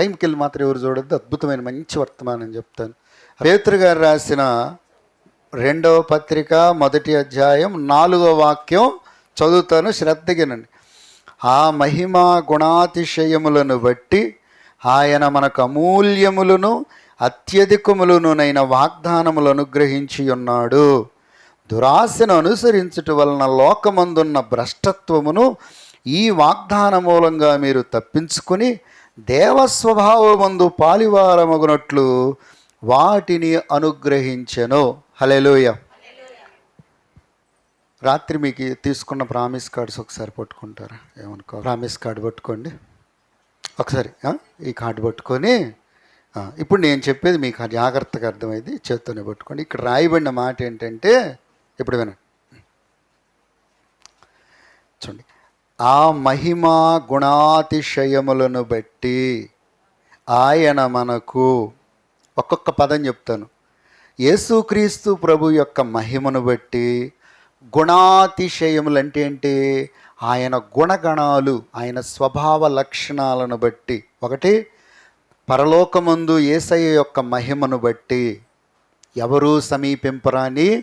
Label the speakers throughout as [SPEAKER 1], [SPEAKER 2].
[SPEAKER 1] టైంకి వెళ్ళి మాత్రం ఎవరు చూడొద్దు. అద్భుతమైన మంచి వర్తమానం చెప్తాను. పేతురు గారు రాసిన రెండవ పత్రిక మొదటి అధ్యాయం నాలుగో వాక్యం చదువుతాను శ్రద్ధగినండి ఆ మహిమ గుణాతిశయములను బట్టి ఆయన మనకు అమూల్యములను అత్యధికములనునైన వాగ్దానములు అనుగ్రహించి ఉన్నాడు. దురాశను అనుసరించుట వలన లోకమందున్న భ్రష్టత్వమును ఈ వాగ్దాన మూలంగా మీరు తప్పించుకుని దేవస్వభావమందు పాలివారమగునట్లు వాటిని అనుగ్రహించెను. హలెలోయ రాత్రి మీకు తీసుకున్న ప్రామిస్ కార్డ్స్ ఒకసారి పట్టుకుంటారా? ఏమనుకో ప్రామిస్ కార్డు పట్టుకోండి. ఒకసారి ఈ కార్డు పట్టుకొని ఇప్పుడు నేను చెప్పేది మీకు జాగ్రత్తగా అర్థమైంది చేత్తోనే పట్టుకోండి. ఇక్కడ రాయబడిన మాట ఏంటంటే ఇప్పుడు వినండి. చూడండి. ఆ మహిమా గుణాతిశయములను బట్టి ఆయన మనకు ఒక్కొక్క పదం చెప్తాను. యేసుక్రీస్తు ప్రభు యొక్క మహిమను బట్టి గుణాతిశయములు అంటే ఏంటి? ఆయన గుణగణాలు ఆయన స్వభావ లక్షణాలను బట్టి. ఒకటి పరలోకమందు ఏసయ్య యొక్క మహిమను బట్టి ఎవరూ సమీపింపరాని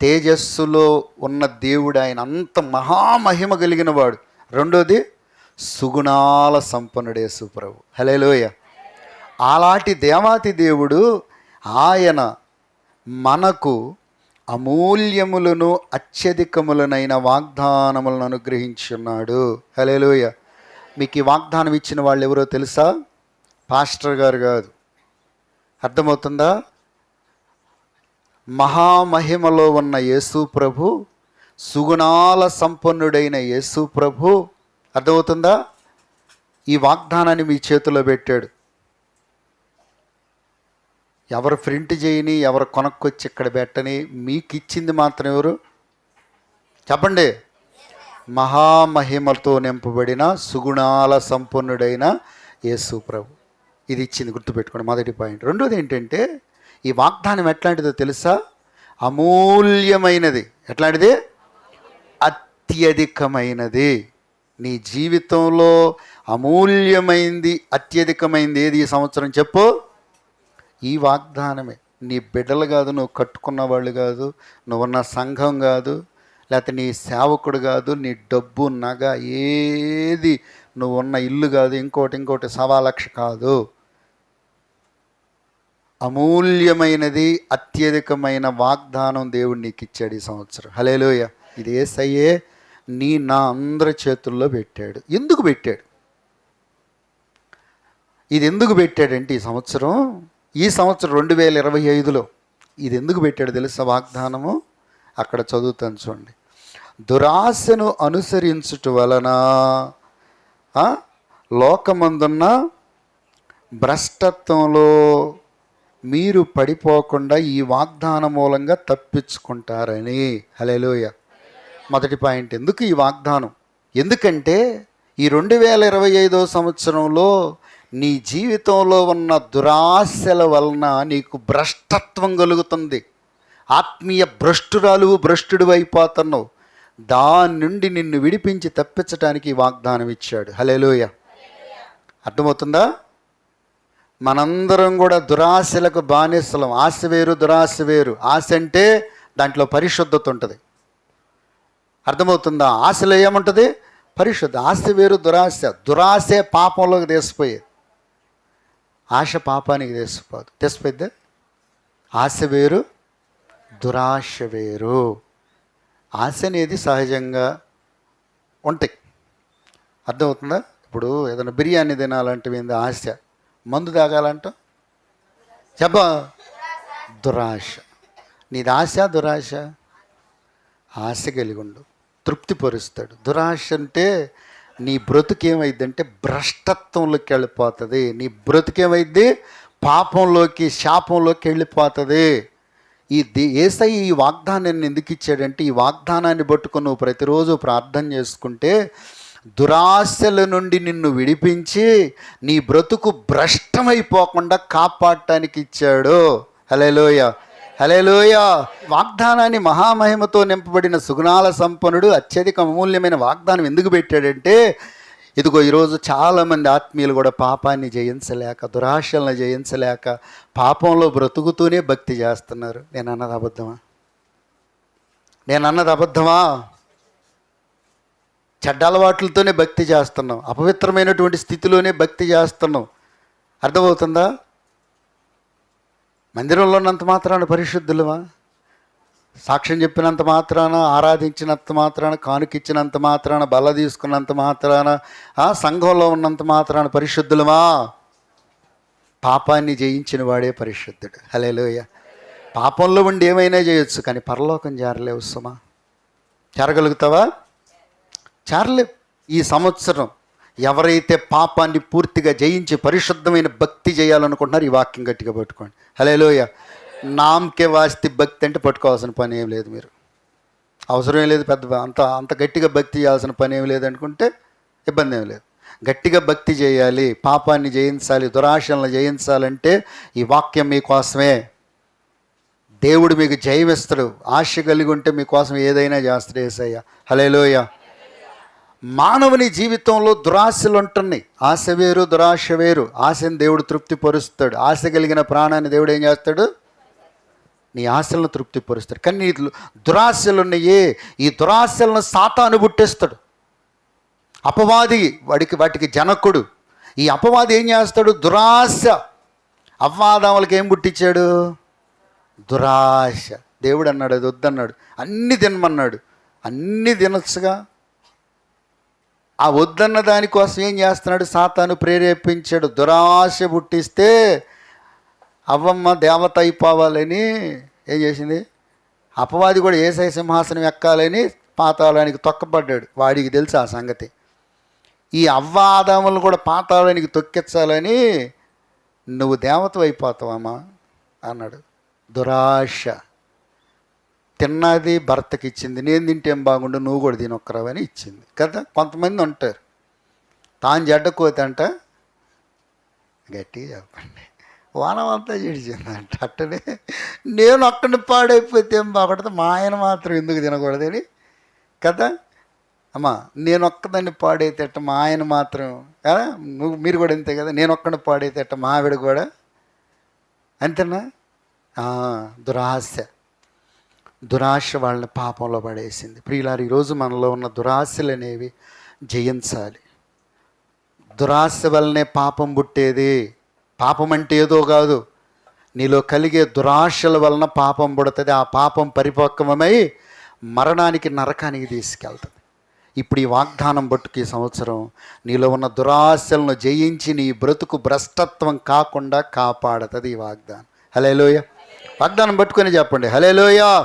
[SPEAKER 1] తేజస్సులో ఉన్న దేవుడు ఆయన అంత మహామహిమ కలిగిన వాడు రెండోది సుగుణాల సంపన్నుడే సుప్రభు. హలేలోయ అలాంటి దేవాతి దేవుడు ఆయన మనకు అమూల్యములను అత్యధికములనైన వాగ్దానములను అనుగ్రహించున్నాడు. హలేలోయ మీకు ఈ వాగ్దానం ఇచ్చిన వాళ్ళు ఎవరో తెలుసా? పాస్టర్ గారు కాదు. అర్థమవుతుందా? మహామహిమలో ఉన్న యేసు ప్రభు సుగుణాల సంపన్నుడైన యేసు ప్రభు. అర్థమవుతుందా? ఈ వాగ్దానాన్ని మీ చేతిలో పెట్టాడు. ఎవరు ప్రింట్ చేయని ఎవరు కొనక్కొచ్చి ఇక్కడ పెట్టని మీకు ఇచ్చింది మాత్రం ఎవరు? చెప్పండి. మహామహిమతో నింపబడిన సుగుణాల సంపన్నుడైన యేసు ప్రభు. ఇది ఇచ్చింది గుర్తుపెట్టుకోండి. మొదటి పాయింట్. రెండోది ఏంటంటే ఈ వాగ్దానం ఎట్లాంటిదో తెలుసా? అమూల్యమైనది. ఎట్లాంటిది? అత్యధికమైనది. నీ జీవితంలో అమూల్యమైంది అత్యధికమైంది ఏది ఈ సంవత్సరం చెప్పు? ఈ వాగ్దానమే. నీ బిడ్డలు కాదు నువ్వు కట్టుకున్న వాళ్ళు కాదు నువ్వున్న సంఘం కాదు లేకపోతే నీ సేవకుడు కాదు నీ డబ్బు నగ ఏది నువ్వు ఉన్న ఇల్లు కాదు ఇంకోటి ఇంకోటి సవాలక్ష కాదు. అమూల్యమైనది అత్యధికమైన వాగ్దానం దేవుడు నీకు ఇచ్చాడు ఈ సంవత్సరం. హలేలోయ ఇది ఏసయ్యే నీ నా అందరి చేతుల్లో పెట్టాడు. ఎందుకు పెట్టాడు? ఇది ఎందుకు పెట్టాడంటే ఈ సంవత్సరం? ఈ సంవత్సరం రెండు వేల ఇరవై ఐదులో ఇది ఎందుకు పెట్టాడు తెలుసా వాగ్దానము? అక్కడ చదువుతాను చూడండి. దురాశను అనుసరించుట వలన లోకమందున్న భ్రష్టత్వంలో మీరు పడిపోకుండా ఈ వాగ్దాన మూలంగా తప్పించుకుంటారని. హలేలోయ మొదటి పాయింట్. ఎందుకు ఈ వాగ్దానం? ఎందుకంటే ఈ రెండు వేల ఇరవై ఐదో సంవత్సరంలో నీ జీవితంలో ఉన్న దురాశల వలన నీకు భ్రష్టత్వం కలుగుతుంది. ఆత్మీయ భ్రష్టురాలు భ్రష్టుడు అయిపోతున్నావు దాని నుండి నిన్ను విడిపించి తప్పించడానికి వాగ్దానం ఇచ్చాడు. హలేలోయ అర్థమవుతుందా? మనందరం కూడా దురాశలకు బానిసలం. ఆశ వేరు దురాశ వేరు. ఆశ అంటే దాంట్లో పరిశుద్ధత ఉంటుంది. అర్థమవుతుందా? ఆశలో ఏముంటుంది? పరిశుద్ధ ఆస్తి వేరు దురాశ. దురాశే పాపంలోకి తీసిపోయేది ఆశ పాపానికి తీసిపోదు తీసిపోయిద్దా ఆశ వేరు దురాశ వేరు. ఆశ అనేది సహజంగా ఉంటాయి. అర్థమవుతుందా? ఇప్పుడు ఏదైనా బిర్యానీ తినాలంటే ఏంది ఆశ? మందు తాగాలంట? చెప్ప. దురాశ. నీది ఆశ దురాశ? ఆశ కలిగి ఉండు. తృప్తిపరుస్తాడు. దురాశ అంటే నీ బ్రతుకేమైందంటే భ్రష్టత్వంలోకి వెళ్ళిపోతుంది. నీ బ్రతుకేమైంది? పాపంలోకి శాపంలోకి వెళ్ళిపోతుంది. ఈ దే ఏసై ఈ వాగ్దానాన్ని ఎందుకు ఇచ్చాడంటే ఈ వాగ్దానాన్ని పట్టుకుని నువ్వు ప్రతిరోజు ప్రార్థన చేసుకుంటే దురాశల నుండి నిన్ను విడిపించి నీ బ్రతుకు భ్రష్టమైపోకుండా కాపాడటానికి ఇచ్చాడు. హలేలోయ హలేలోయ వాగ్దానాన్ని మహామహిమతో నింపబడిన సుగుణాల సంపన్నుడు అత్యధిక అమూల్యమైన వాగ్దానం ఎందుకు పెట్టాడంటే ఇదిగో ఈరోజు చాలామంది ఆత్మీయులు కూడా పాపాన్ని జయించలేక దురాశలను జయించలేక పాపంలో బ్రతుకుతూనే భక్తి చేస్తున్నారు. నేను అన్నది అబద్ధమా? నేను అన్నది అబద్ధమా? చెడ్డ అలవాట్లతోనే భక్తి చేస్తున్నాం. అపవిత్రమైనటువంటి స్థితిలోనే భక్తి చేస్తున్నాం. అర్థమవుతుందా? మందిరంలో ఉన్నంత మాత్రాన పరిశుద్ధులమా? సాక్ష్యం చెప్పినంత మాత్రాన ఆరాధించినంత మాత్రాన కానుకిచ్చినంత మాత్రాన బల తీసుకున్నంత మాత్రాన ఆ సంఘంలో ఉన్నంత మాత్రాన పరిశుద్ధులమా? పాపాన్ని జయించిన వాడే పరిశుద్ధుడు. హలేలోయ పాపంలో ఉండి ఏమైనా చేయొచ్చు కానీ పరలోకం చేరలేవు సుమా. చేరగలుగుతావా చేరలేవు ఈ సంవత్సరం ఎవరైతే పాపాన్ని పూర్తిగా జయించి పరిశుద్ధమైన భక్తి చేయాలనుకుంటున్నారు ఈ వాక్యం గట్టిగా పట్టుకోండి. హలేలోయ నామ్కే వాస్తి భక్తి అంటే పట్టుకోవాల్సిన పని ఏం లేదు మీరు. అవసరం ఏం లేదు పెద్ద అంత అంత గట్టిగా భక్తి చేయాల్సిన పని ఏం లేదు అనుకుంటే ఇబ్బంది ఏం లేదు. గట్టిగా భక్తి చేయాలి పాపాన్ని జయించాలి దురాశలను జయించాలంటే ఈ వాక్యం మీకోసమే. దేవుడు మీకు జయమిస్తాడు. ఆశ కలిగి ఉంటే మీకోసం ఏదైనా చేస్తాడు ఏసయ్య. హలేలోయ మానవుని జీవితంలో దురాశలు ఉంటున్నాయి ఆశ వేరు దురాశ వేరు. ఆశని దేవుడు తృప్తిపరుస్తాడు. ఆశ కలిగిన ప్రాణాన్ని దేవుడు ఏం చేస్తాడు? నీ ఆశలను తృప్తిపరుస్తాడు. కానీ నీ దురాశలు ఉన్నాయే ఈ దురాశలను సాతాను పుట్టేస్తాడు. అపవాది వాడికి వాటికి జనకుడు. ఈ అపవాది ఏం చేస్తాడు? దురాశ. అవ్వాదాములకి ఏం పుట్టించాడు? దురాశ. దేవుడు అన్నాడు అది వద్దన్నాడు. అన్ని తినమన్నాడు. అన్ని తినొచ్చుగా. ఆ వద్దన్న దానికోసం ఏం చేస్తున్నాడు? సాతాను ప్రేరేపించాడు. దురాశ పుట్టిస్తే అవ్వమ్మ దేవత అయిపోవాలని ఏం చేసింది? అపవాది కూడా ఏసై సింహాసనం ఎక్కాలని పాతాళానికి తొక్కబడ్డాడు వాడికి తెలుసు ఆ సంగతి. ఈ అవ్వ ఆదాములను కూడా పాతాళానికి తొక్కించాలని నువ్వు దేవత అయిపోతావమ్మా అన్నాడు. దురాశ. తిన్నది భర్తకి ఇచ్చింది నేను తింటే ఏం బాగుండు నువ్వు కూడా తినొక్కరావని ఇచ్చింది. కదా? కొంతమంది ఉంటారు తాను జడ్డకోతి గట్టిగా చెప్పండి. వానమంతా చెడిచిందంట అట్టనే నేను ఒక్కడిని పాడైపోతే ఏం బాగుంటుంది మా ఆయన మాత్రం ఎందుకు తినకూడదని కదా? అమ్మా నేను ఒక్కదాన్ని పాడైతే అట్ట మా ఆయన మాత్రం కదా నువ్వు మీరు కూడా అంతే కదా? నేను ఒక్కడిని పాడైతే అట్ట మా ఆవిడ కూడా? అంతేనా? దురాశ. దురాశ వాళ్ళని పాపంలో పడేసింది. ప్రియులారు ఈరోజు మనలో ఉన్న దురాశలు అనేవి జయించాలి. దురాశ వల్లనే పాపం పుట్టేది. పాపం అంటే ఏదో కాదు. నీలో కలిగే దురాశల వలన పాపం పుడుతుంది. ఆ పాపం పరిపక్వమై మరణానికి నరకానికి తీసుకెళ్తుంది. ఇప్పుడు ఈ వాగ్దానం బట్టుకు ఈ సంవత్సరం నీలో ఉన్న దురాశలను జయించి నీ బ్రతుకు భ్రష్టత్వం కాకుండా కాపాడుతుంది ఈ వాగ్దానం. హలేలోయ వాగ్దానం పట్టుకొని చెప్పండి. హలేలోయ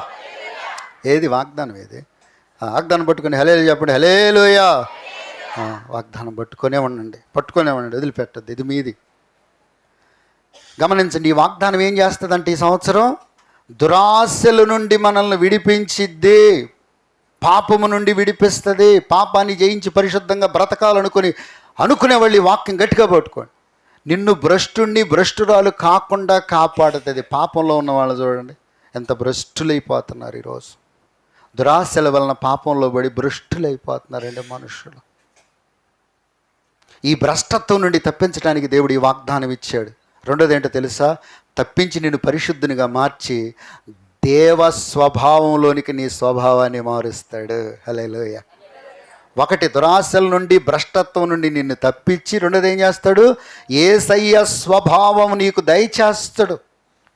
[SPEAKER 1] ఏది వాగ్దానం ఏది? వాగ్దానం పట్టుకొని హలేలు చెప్పండి. హలేలుయా. వాగ్దానం పట్టుకునే ఉండండి. పట్టుకునే ఉండండి. వదిలిపెట్టద్దు. ఇది మీది. గమనించండి ఈ వాగ్దానం ఏం చేస్తుందంటే ఈ సంవత్సరం? దురాశల నుండి మనల్ని విడిపించిద్ది. పాపము నుండి విడిపిస్తుంది. పాపాన్ని జయించి పరిశుద్ధంగా బ్రతకాలనుకుని అనుకునే వాళ్ళు ఈ వాక్యం గట్టిగా పట్టుకోండి. నిన్ను భ్రష్టుణ్ణి భ్రష్టురాలు కాకుండా కాపాడుతుంది. పాపంలో ఉన్న వాళ్ళు చూడండి. ఎంత భ్రష్టులైపోతున్నారు ఈరోజు. దురాశల వలన పాపంలో పడి భ్రష్టులైపోతున్నారండి మనుషులు. ఈ భ్రష్టత్వం నుండి తప్పించడానికి దేవుడు ఈ వాగ్దానం ఇచ్చాడు. రెండోది ఏంటో తెలుసా? తప్పించి నేను పరిశుద్ధునిగా మార్చి దేవ స్వభావంలోనికి నీ స్వభావాన్ని మారుస్తాడు. హలేలోయ ఒకటి దురాశల నుండి భ్రష్టత్వం నుండి నిన్ను తప్పించి రెండోది ఏం చేస్తాడు? ఏసయ్య స్వభావం నీకు దయచేస్తాడు.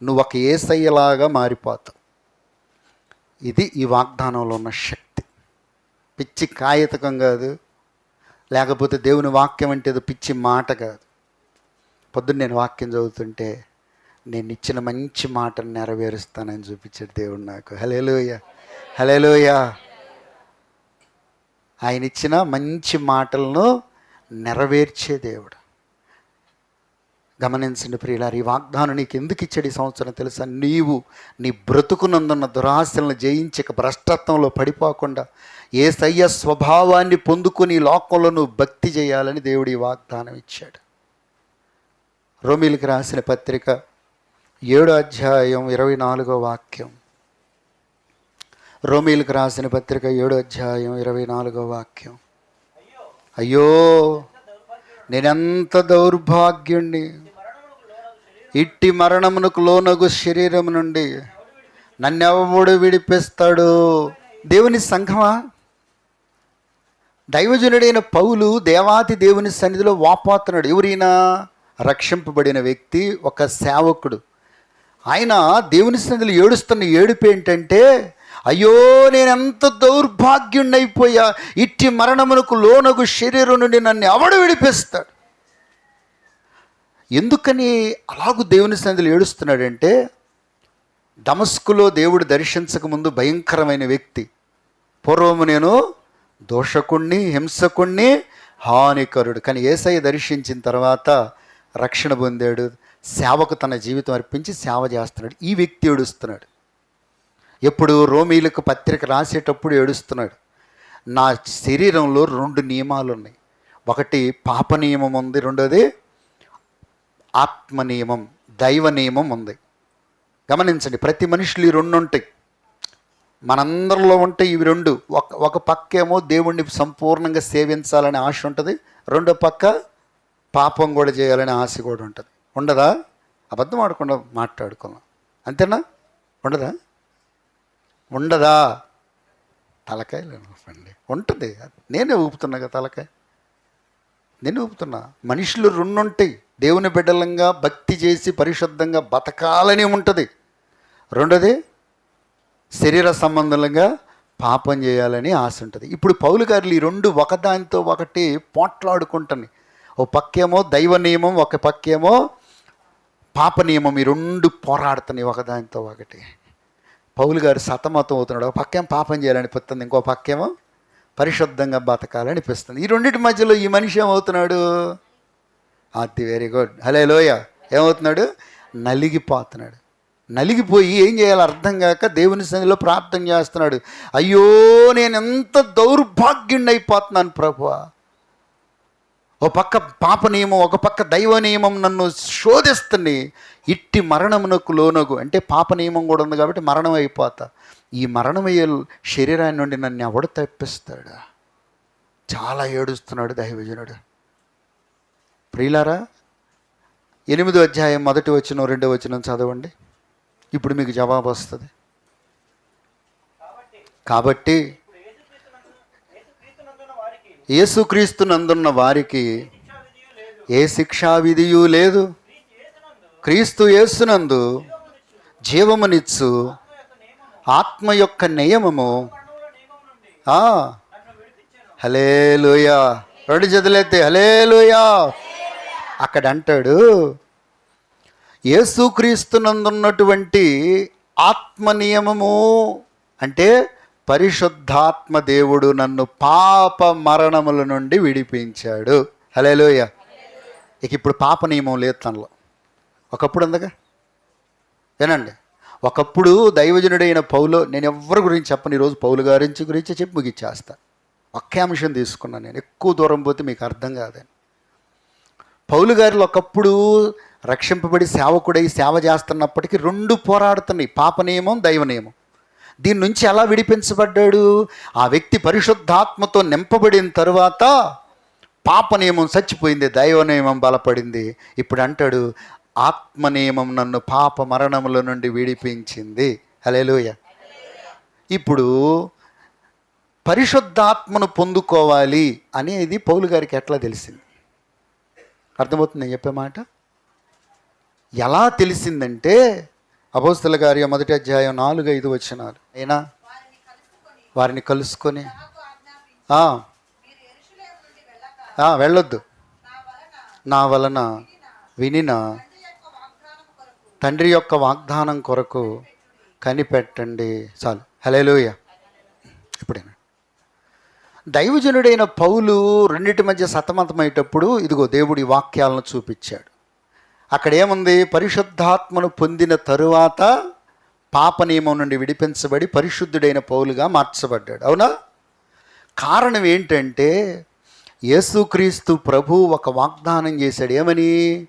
[SPEAKER 1] నువ్వు ఒక ఏసయ్యలాగా మారిపోతావు. ఇది ఈ వాగ్దానంలో ఉన్న శక్తి. పిచ్చి కాగితకం కాదు. లేకపోతే దేవుని వాక్యం అంటే ఏదో పిచ్చి మాట కాదు. పొద్దున్న నేను వాక్యం చదువుతుంటే నేను ఇచ్చిన మంచి మాటను నెరవేరుస్తానని చూపించాడు దేవుడు నాకు. హలేలోయ హలేలోయ ఆయన ఇచ్చిన మంచి మాటలను నెరవేర్చే దేవుడు. గమనించండి ప్రియులారు ఈ వాగ్దానం నీకు ఎందుకు ఇచ్చాడు ఈ సంవత్సరం తెలుసా? నీవు నీ బ్రతుకునందున్న దురాశలను జయించక భ్రష్టత్వంలో పడిపోకుండా ఏ సయ్య స్వభావాన్ని పొందుకుని లోకంలో నువ్వు భక్తి చేయాలని దేవుడు ఈ వాగ్దానం ఇచ్చాడు. రోమిలికి రాసిన పత్రిక ఏడో అధ్యాయం ఇరవై నాలుగో వాక్యం. రోమిలకు రాసిన పత్రిక ఏడో అధ్యాయం ఇరవై నాలుగో వాక్యం. అయ్యో నేనెంత దౌర్భాగ్యుణ్ణి? ఇట్టి మరణమునకు లోనగు శరీరం నుండి నన్నెవడు విడిపిస్తాడు? దేవుని సంఘమా? దైవజనుడైన పౌలు దేవాతి దేవుని సన్నిధిలో వాపోతున్నాడు. ఎవరైనా రక్షింపబడిన వ్యక్తి ఒక సేవకుడు. ఆయన దేవుని సన్నిధిలో ఏడుస్తున్న ఏడుపు ఏంటంటే అయ్యో నేనెంత దౌర్భాగ్యుణ్ణైపోయా. ఇట్టి మరణమునకు లోనగు శరీరం నుండి నన్ను ఎవడు విడిపిస్తాడు? ఎందుకని అలాగూ దేవుని సన్నిధిలో ఏడుస్తున్నాడంటే డమస్కులో దేవుడు దర్శించకముందు భయంకరమైన వ్యక్తి. పూర్వము నేను దోషకుణ్ణి హింసకుణ్ణి హానికరుడు. కానీ ఏసయ్య దర్శించిన తర్వాత రక్షణ పొందాడు. సేవకు తన జీవితం అర్పించి సేవ చేస్తున్నాడు. ఈ వ్యక్తి ఏడుస్తున్నాడు. ఎప్పుడు రోమీలకు పత్రిక రాసేటప్పుడు ఏడుస్తున్నాడు. నా శరీరంలో రెండు నియమాలు ఉన్నాయి ఒకటి పాప నియమం ఉంది రెండోది ఆత్మ నియమం దైవ నియమం ఉంది. గమనించండి ప్రతి మనుషులు ఈ రెండు ఉంటాయి. మనందరిలో ఉంటే ఇవి రెండు. ఒక ఒక పక్కేమో దేవుణ్ణి సంపూర్ణంగా సేవించాలనే ఆశ ఉంటుంది. రెండో పక్క పాపం కూడా చేయాలనే ఆశ కూడా ఉంటుంది. ఉండదా? అబద్ధం ఆడకుండా మాట్లాడుకుందాం. అంతేనా? ఉండదా? ఉండదా? తలకాయలు అండి ఉంటుంది. నేనే ఊపుతున్నా కదా తలకాయ. నేను ఊపుతున్నా. మనుషులు రెండు ఉంటాయి. దేవుని బిడ్డలంగా భక్తి చేసి పరిశుద్ధంగా బతకాలని ఉంటుంది. రెండోది శరీర సంబంధంగా పాపం చేయాలని ఆశ ఉంటుంది. ఇప్పుడు పౌలు గారులు ఈ రెండు ఒకదానితో ఒకటి పోట్లాడుకుంటాను ఓ పక్కేమో దైవ నియమం ఒక పక్కేమో పాప నియమం ఈ రెండు పోరాడుతున్నాయి ఒకదానితో ఒకటి. పౌలు గారు సతమతం అవుతున్నాడు. ఒక పక్కేం పాపం చేయాలనిపిస్తుంది ఇంకో పక్కేమో పరిశుద్ధంగా బతకాలనిపిస్తుంది ఈ రెండింటి మధ్యలో ఈ మనిషి ఏమవుతున్నాడు? అతి వెరీ గుడ్ హలే లోయ ఏమవుతున్నాడు? నలిగిపోతున్నాడు. నలిగిపోయి ఏం చేయాలో అర్థం కాక దేవుని సన్నిధిలో ప్రార్థన చేస్తున్నాడు. అయ్యో నేను ఎంత దౌర్భాగ్యుణ్ణి అయిపోతున్నాను ప్రభు ఓ పక్క పాప నియమం ఒక పక్క దైవ నియమం నన్ను శోధిస్తుంది. ఇట్టి మరణమునకు లోనగు. అంటే పాప నియమం కూడా ఉంది కాబట్టి మరణం అయిపోతా. ఈ మరణమయ్యే శరీరాన్ని నుండి నన్ను ఎవడు తప్పిస్తాడు? చాలా ఏడుస్తున్నాడు దైవజనుడు. ప్రియులారా ఎనిమిదో అధ్యాయం మొదటి వచ్చిన రెండో వచ్చిన చదవండి. ఇప్పుడు మీకు జవాబు వస్తుంది. కాబట్టి యేసుక్రీస్తు నందున్న వారికి ఏ శిక్షా విధియు లేదు. క్రీస్తు యేసునందు జీవమునిచ్చు ఆత్మ యొక్క నియమము. హలే లోయా రెండు హలే లూయ అక్కడ అంటాడు యేసుక్రీస్తునందున్నటువంటి ఆత్మ నియమము అంటే పరిశుద్ధాత్మ దేవుడు నన్ను పాప మరణముల నుండి విడిపించాడు. హలేలోయ ఇక ఇప్పుడు పాప నియమం లేదు తనలో. ఒకప్పుడు ఉందగా? వినండి. ఒకప్పుడు దైవజనుడైన పౌలు నేను ఎవరి గురించి చెప్పను ఈరోజు పౌలు గారించి గురించి చెప్పి ముగిచ్చేస్తా. ఒకే అంశం తీసుకున్నాను నేను. ఎక్కువ దూరం పోతే మీకు అర్థం కాదని. పౌలు గారు ఒకప్పుడు రక్షింపబడి సేవకుడై సేవ చేస్తున్నప్పటికీ రెండు పోరాడుతున్నాయి పాప నియమం దైవ నియమం దీని నుంచి ఎలా విడిపించబడ్డాడు? ఆ వ్యక్తి పరిశుద్ధాత్మతో నింపబడిన తరువాత పాప నియమం చచ్చిపోయింది దైవ నియమం బలపడింది. ఇప్పుడు అంటాడు ఆత్మ నియమం నన్ను పాప మరణముల నుండి విడిపించింది. హలేలుయ ఇప్పుడు పరిశుద్ధాత్మను పొందుకోవాలి అనేది పౌలు గారికి ఎట్లా తెలిసింది? అర్థమవుతుంది నేను చెప్పే మాట? ఎలా తెలిసిందంటే అపోస్తల గారి మొదటి అధ్యాయం నాలుగు ఐదు వచ్చినారు అయినా వారిని కలుసుకొని. వెళ్ళొద్దు. నా వలన వినిన? తండ్రి యొక్క వాగ్దానం కొరకు కనిపెట్టండి. చాలు. హలేలుయ ఇప్పుడేనా? దైవజనుడైన పౌలు రెండింటి మధ్య సతమతమయ్యేటప్పుడు ఇదిగో దేవుడి వాక్యాలను చూపించాడు. అక్కడ ఏముంది పరిశుద్ధాత్మను పొందిన తరువాత పాప నియమం నుండి విడిపించబడి పరిశుద్ధుడైన పౌలుగా మార్చబడ్డాడు. అవునా? కారణం ఏంటంటే యేసుక్రీస్తు ప్రభు ఒక వాగ్దానం చేశాడు. ఏమని?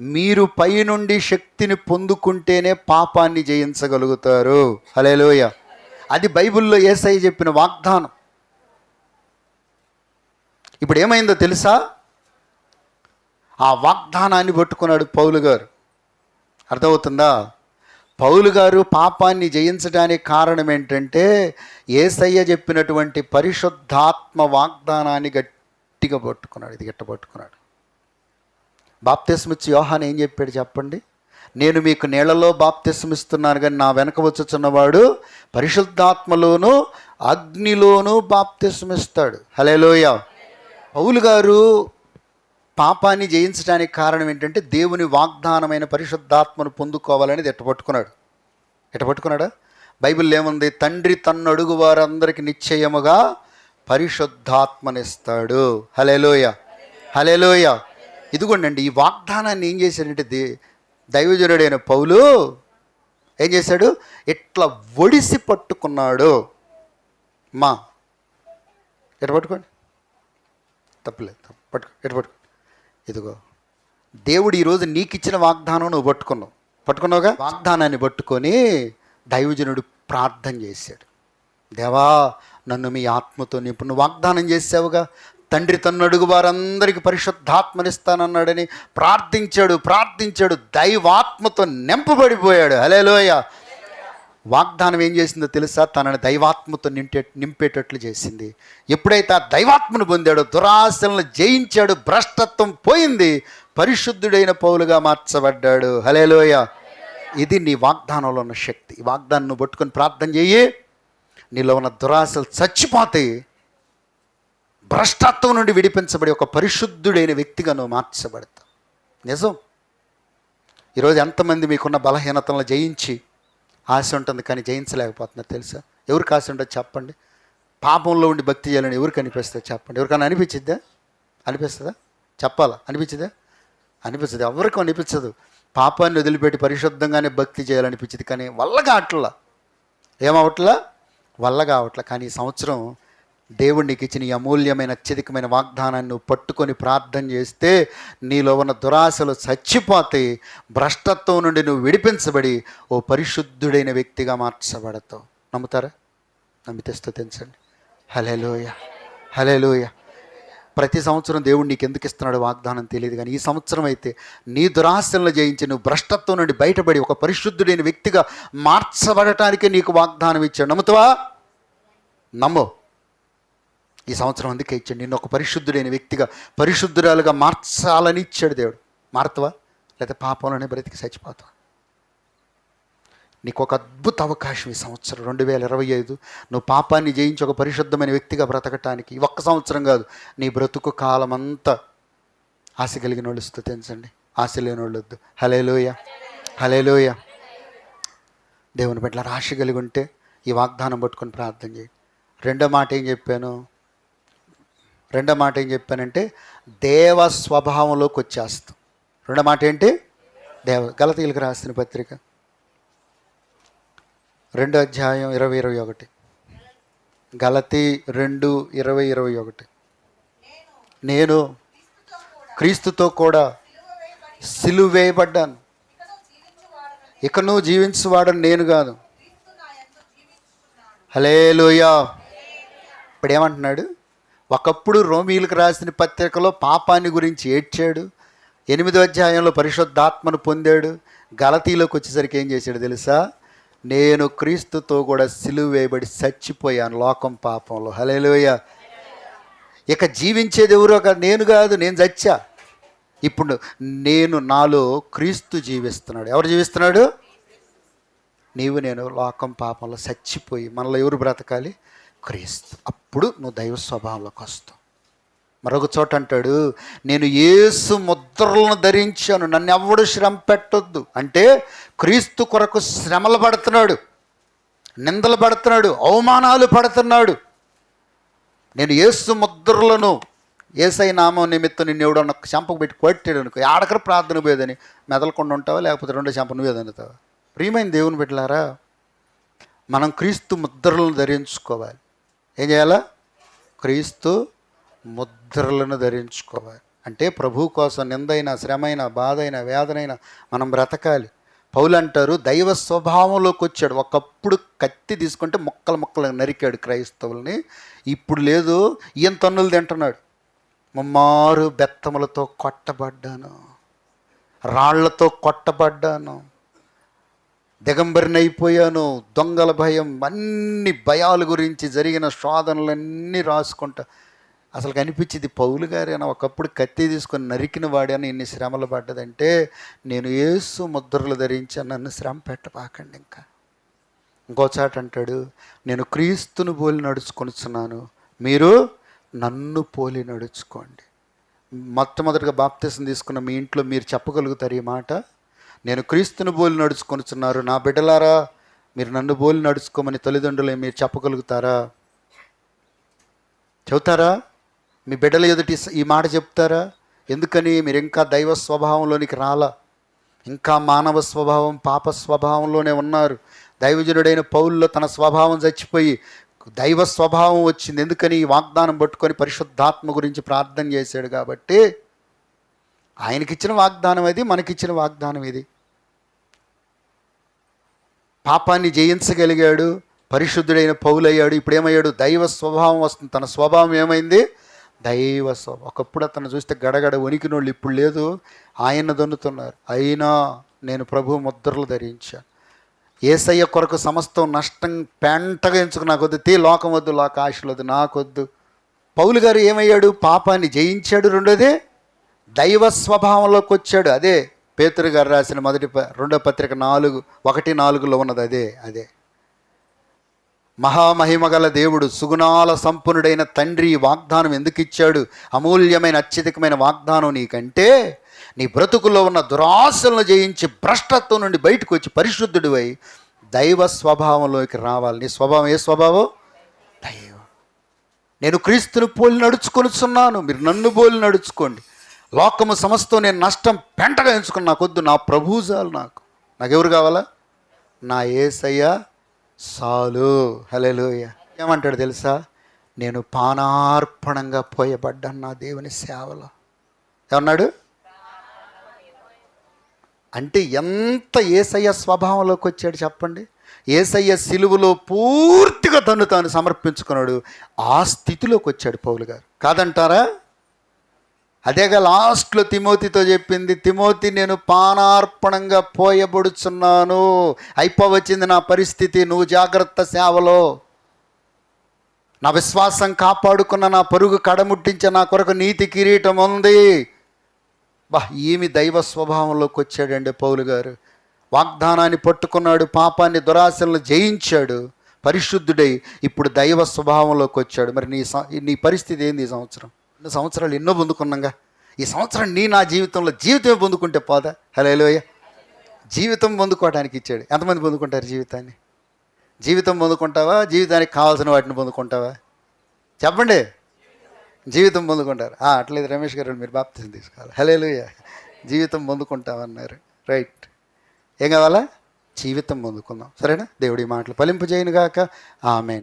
[SPEAKER 1] మీరు పైనుండి శక్తిని పొందుకుంటేనే పాపాన్ని జయించగలుగుతారు. హలేలోయ అది బైబిల్లో ఏసై చెప్పిన వాగ్దానం. ఇప్పుడు ఏమైందో తెలుసా? ఆ వాగ్దానాన్ని పట్టుకున్నాడు పౌలు గారు. అర్థమవుతుందా? పౌలు గారు పాపాన్ని జయించడానికి కారణం ఏంటంటే ఏసయ్య చెప్పినటువంటి పరిశుద్ధాత్మ వాగ్దానాన్ని గట్టిగా పట్టుకున్నాడు ఇది గట్ట పట్టుకున్నాడు. బాప్తిస్మిచ్చి యోహాన్ ఏం చెప్పాడు చెప్పండి? నేను మీకు నీళ్ళలో బాప్తిస్మిస్తున్నాను కానీ నా వెనక వచ్చుచున్నవాడు పరిశుద్ధాత్మలోను అగ్నిలోనూ బాప్తిస్మిస్తాడు. హలేలోయ పౌలు గారు పాపాన్ని జయించడానికి కారణం ఏంటంటే దేవుని వాగ్దానమైన పరిశుద్ధాత్మను పొందుకోవాలని ఎట్టపట్టుకున్నాడు. ఎట్టపట్టుకున్నాడా? బైబిల్ ఏముంది? తండ్రి తన్ను అడుగు వారందరికి నిశ్చయముగా పరిశుద్ధాత్మనిస్తాడు. హలేలోయ హలేలోయ ఇదిగోండి ఈ వాగ్దానాన్ని ఏం చేశాడంటే దే దైవజనుడైన పౌలు ఏం చేశాడు? ఇట్లా ఒడిసి పట్టుకున్నాడు. మా ఎట పట్టుకోండి తప్పలేదు పట్టుకో ఎటు పట్టుకో. ఇదిగో దేవుడు ఈరోజు నీకు ఇచ్చిన వాగ్దానం నువ్వు పట్టుకున్నావు. పట్టుకున్నావుగా? వాగ్దానాన్ని పట్టుకొని దైవజనుడు ప్రార్థన చేశాడు. దేవా నన్ను మీ ఆత్మతో నింపు. నువ్వు వాగ్దానం చేసావుగా తండ్రి తన్ను అడుగు వారందరికీ పరిశుద్ధాత్మనిస్తానన్నాడని ప్రార్థించాడు ప్రార్థించాడు. దైవాత్మతో నింపబడిపోయాడు. హలేలోయ వాగ్దానం ఏం చేసిందో తెలుసా? తనని దైవాత్మతో నింపే నింపేటట్లు చేసింది. ఎప్పుడైతే ఆ దైవాత్మను పొందాడో దురాశలను జయించాడు భ్రష్టత్వం పోయింది పరిశుద్ధుడైన పౌలుగా మార్చబడ్డాడు. హలేలోయ ఇది నీ వాగ్దానంలో ఉన్న శక్తి. ఈ వాగ్దానం పట్టుకొని ప్రార్థన చెయ్యి. నీలో ఉన్న దురాశలు చచ్చిపోతాయి. భ్రష్టత్వం నుండి విడిపించబడి ఒక పరిశుద్ధుడైన వ్యక్తిగా నువ్వు మార్చబడతావు. నిజం? ఈరోజు ఎంతమంది మీకున్న బలహీనతలను జయించి ఆశ ఉంటుంది కానీ జయించలేకపోతున్నారు తెలుసా? ఎవరికి ఆశ ఉంటుంది చెప్పండి. పాపంలో ఉండి భక్తి చేయాలని ఎవరికి అనిపిస్తుంది చెప్పండి. ఎవరికైనా అనిపించిద్దా? అనిపిస్తుందా? చెప్పాలా? అనిపించదా అనిపించదు ఎవరికి అనిపించదు. పాపాన్ని వదిలిపెట్టి పరిశుద్ధంగానే భక్తి చేయాలనిపించింది కానీ వల్ల కావట్లా? ఏమవట్లా వల్ల కావట్లా. కానీ ఈ సంవత్సరం దేవుడు నీకు ఇచ్చిన ఈ అమూల్యమైన అత్యధికమైన వాగ్దానాన్ని నువ్వు పట్టుకొని ప్రార్థన చేస్తే నీలో ఉన్న దురాశలు చచ్చిపోతాయి. భ్రష్టత్వం నుండి నువ్వు విడిపించబడి ఓ పరిశుద్ధుడైన వ్యక్తిగా మార్చబడతావు. నమ్ముతారా? నమ్మితే స్థుతించండి హలేలోయ హలేలోయ ప్రతి సంవత్సరం దేవుడు నీకు ఎందుకు ఇస్తున్నాడు వాగ్దానం తెలియదు కానీ ఈ సంవత్సరం అయితే నీ దురాశలను జయించి నువ్వు భ్రష్టత్వం నుండి బయటపడి ఒక పరిశుద్ధుడైన వ్యక్తిగా మార్చబడటానికి నీకు వాగ్దానం ఇచ్చాడు. నమ్ముతావా? నమ్ము. ఈ సంవత్సరం అందుకే ఇచ్చాడు. నిన్ను ఒక పరిశుద్ధుడైన వ్యక్తిగా పరిశుద్ధురాలుగా మార్చాలని ఇచ్చాడు దేవుడు. మారుతావా? లేకపోతే పాపంలోనే బ్రతికి చచ్చిపోతావా? నీకు ఒక అద్భుత అవకాశం ఈ సంవత్సరం. రెండు వేల ఇరవై ఐదు నువ్వు పాపాన్ని జయించి ఒక పరిశుద్ధమైన వ్యక్తిగా బ్రతకటానికి ఒక్క సంవత్సరం కాదు నీ బ్రతుకు కాలం అంతా ఆశ కలిగిన వాళ్ళు స్థుతించండి ఆశ లేని వాళ్ళు వద్దు. హలేలోయ హలేలోయ దేవుని పట్ల ఆశ కలిగి ఉంటే ఈ వాగ్దానం పట్టుకొని ప్రార్థన చేయి. రెండో మాట ఏం చెప్పాను? రెండో మాట ఏం చెప్పానంటే దేవ స్వభావంలోకి వచ్చేస్తాం. రెండో మాట ఏంటి? దేవ గలతీలకు రాసిన పత్రిక. రెండో అధ్యాయం ఇరవై ఇరవై ఒకటి. గలతి రెండు ఇరవై ఇరవై ఒకటి. నేను క్రీస్తుతో కూడా సిలువ వేయబడ్డాను. ఇక నువ్వు జీవించువాడని నేను కాదు. హలేలుయా ఇప్పుడు ఏమంటున్నాడు ఒకప్పుడు రోమీలకు రాసిన పత్రికలో పాపాన్ని గురించి ఏడ్చాడు. ఎనిమిదో అధ్యాయంలో పరిశుద్ధాత్మను పొందాడు. గలతీలోకి వచ్చేసరికి ఏం చేశాడు తెలుసా? నేను క్రీస్తుతో కూడా సిలువ వేయబడి చచ్చిపోయాను లోకం పాపంలో. హలేలోయ ఇక జీవించేది ఎవరో కాదు నేను కాదు నేను చచ్చా. ఇప్పుడు నేను నాలో క్రీస్తు జీవిస్తున్నాడు. ఎవరు జీవిస్తున్నాడు? నీవు నేను లోకం పాపంలో చచ్చిపోయి మనలో ఎవరు బ్రతకాలి? క్రీస్తు. అప్పుడు నువ్వు దైవ స్వభావంలోకి వస్తావు. మరొక చోట అంటాడు నేను ఏసు ముద్రలను ధరించాను నన్ను ఎవడు శ్రమ పెట్టొద్దు. అంటే క్రీస్తు కొరకు శ్రమలు పడుతున్నాడు నిందలు పడుతున్నాడు అవమానాలు పడుతున్నాడు. నేను ఏసు ముద్రలను ఏసై నామం నిమిత్తం నిన్ను ఎవడో ఒక చెంపకు పెట్టి కొట్టాడు అనుకో ఆడకర ప్రార్థన పోయేదని మెదలకుండా ఉంటావా లేకపోతే రెండో చెంప నువ్వే ప్రియమైన దేవుని పెట్టలారా మనం క్రీస్తు ముద్రలను ధరించుకోవాలి. ఏం చేయాలా? క్రీస్తు ముద్రలను ధరించుకోవాలి. అంటే ప్రభు కోసం నిందైన శ్రమైన బాధైన వేదనైన మనం బ్రతకాలి. పౌలు అంటారు దైవ స్వభావంలోకి వచ్చాడు. ఒకప్పుడు కత్తి తీసుకుంటే మొక్కలు మొక్కలు నరికాడు క్రైస్తవుల్ని. ఇప్పుడు లేదు ఈయన తన్నులు తింటున్నాడు. ముమ్మారు బెత్తములతో కొట్టబడ్డాను. రాళ్ళతో కొట్టబడ్డాను. దిగంబరినైపోయాను దొంగల భయం అన్ని భయాల గురించి జరిగిన శోధనలన్నీ రాసుకుంటా. అసలు కనిపించింది పౌలు గారేనా? ఒకప్పుడు కత్తి తీసుకొని నరికిన వాడని? ఇన్ని శ్రమలు పడ్డదంటే నేను ఏసు ముద్రలు ధరించాను నన్ను శ్రమ పెట్టబాకండి ఇంకా. ఇంకోచాట అంటాడు నేను క్రీస్తును పోలి నడుచుకొనిచున్నాను మీరు నన్ను పోలి నడుచుకోండి. మొట్టమొదటిగా బాప్తీసం తీసుకున్న మీ ఇంట్లో మీరు చెప్పగలుగుతారు ఈ మాట. నేను క్రీస్తును బోలి నడుచుకొనిచున్నారు. నా బిడ్డలారా మీరు నన్ను బోలి నడుచుకోమని తల్లిదండ్రులే మీరు చెప్పగలుగుతారా? చెబుతారా? మీ బిడ్డల ఎదుటి ఈ మాట చెప్తారా ఎందుకని మీరు ఇంకా దైవ స్వభావంలోనికి రాలా? ఇంకా మానవ స్వభావం పాప స్వభావంలోనే ఉన్నారు. దైవజనుడైన పౌల్లో తన స్వభావం చచ్చిపోయి దైవ స్వభావం వచ్చింది. ఎందుకని? ఈ వాగ్దానం పట్టుకొని పరిశుద్ధాత్మ గురించి ప్రార్థన చేశాడు కాబట్టి ఆయనకిచ్చిన వాగ్దానం అది మనకిచ్చిన వాగ్దానం ఇది. పాపాన్ని జయించగలిగాడు పరిశుద్ధుడైన పౌలయ్యాడు ఇప్పుడు ఏమయ్యాడు దైవ స్వభావం వస్తుంది. తన స్వభావం ఏమైంది? దైవ స్వభావం ఒకప్పుడు అతను చూస్తే గడగడ వణికినోళ్ళు ఇప్పుడు లేదు. ఆయన దొన్నుతున్నారు. అయినా నేను ప్రభు ముద్రలు ధరించాను ఏసయ్య కొరకు సమస్తం నష్టం పెంటగా ఎంచుకు నాకు వద్దు తీ లోకం వద్దు లోక ఆశలు వద్దు నాకొద్దు. పౌలు గారు ఏమయ్యాడు? పాపాన్ని జయించాడు రెండోది. దైవ స్వభావంలోకి వచ్చాడు. అదే పేతురు గారు రాసిన మొదటి రెండో పత్రిక నాలుగు ఒకటి నాలుగులో ఉన్నది అదే అదే. మహామహిమగల దేవుడు సుగుణాల సంపన్నుడైన తండ్రి వాగ్దానం ఎందుకు ఇచ్చాడు? అమూల్యమైన అత్యధికమైన వాగ్దానం నీకంటే నీ బ్రతుకులో ఉన్న దురాశలను జయించి భ్రష్టత్వం నుండి బయటకు వచ్చి పరిశుద్ధుడివై దైవ స్వభావంలోకి రావాలి. నీ స్వభావం ఏ స్వభావం? దైవం. నేను క్రీస్తుని పోలి నడుచుకొనిచున్నాను. మీరు నన్ను పోలి నడుచుకోండి. లోకము సమస్తం నేను నష్టం పెంటగా ఎంచుకున్న నాకొద్దు నా ప్రభుజాలు నాకు. నాకెవరు కావాలా? నా ఏసయ్య సాలు. హలెలుయ ఏమంటాడు తెలుసా? నేను పానార్పణంగా పోయబడ్డాను నా దేవుని సేవలో. ఏమన్నాడు? అంటే ఎంత ఏసయ్య స్వభావంలోకి వచ్చాడు చెప్పండి? ఏసయ్య సిలువలో పూర్తిగా తను తాను సమర్పించుకున్నాడు. ఆ స్థితిలోకి వచ్చాడు పౌలు గారు. కాదంటారా? అదేగా లాస్ట్లో తిమోతితో చెప్పింది తిమోతి నేను పానార్పణంగా పోయబడుచున్నాను. అయిపోవచ్చింది నా పరిస్థితి నువ్వు జాగ్రత్త సేవలో. నా విశ్వాసం కాపాడుకున్న నా పరుగు కడముట్టించే నా కొరకు నీతి కిరీటం ఉంది. బా ఏమి దైవ స్వభావంలోకి వచ్చాడండి పౌలు గారు. వాగ్దానాన్ని పట్టుకున్నాడు పాపాన్ని దురాశలను జయించాడు పరిశుద్ధుడై ఇప్పుడు దైవ స్వభావంలోకి వచ్చాడు. మరి నీ స- నీ పరిస్థితి ఏంది ఈ సంవత్సరం? రెండు సంవత్సరాలు ఎన్నో పొందుకున్నాగా. ఈ సంవత్సరం నీ నా జీవితంలో జీవితమే పొందుకుంటే పోదా? హలో జీవితం పొందుకోవడానికి ఇచ్చాడు. ఎంతమంది పొందుకుంటారు జీవితాన్ని? జీవితం పొందుకుంటావా? జీవితానికి కావాల్సిన వాటిని పొందుకుంటావా? చెప్పండి. జీవితం పొందుకుంటారు. అట్లేదు రమేష్ గారు మీరు బాప్తిసం తీసుకోవాలి. హలో జీవితం పొందుకుంటామన్నారు. రైట్. ఏం కావాలా? జీవితం పొందుకుందాం. సరేనా? దేవుడి మాటలు ఫలింపు చేయను గాక ఆమెన్.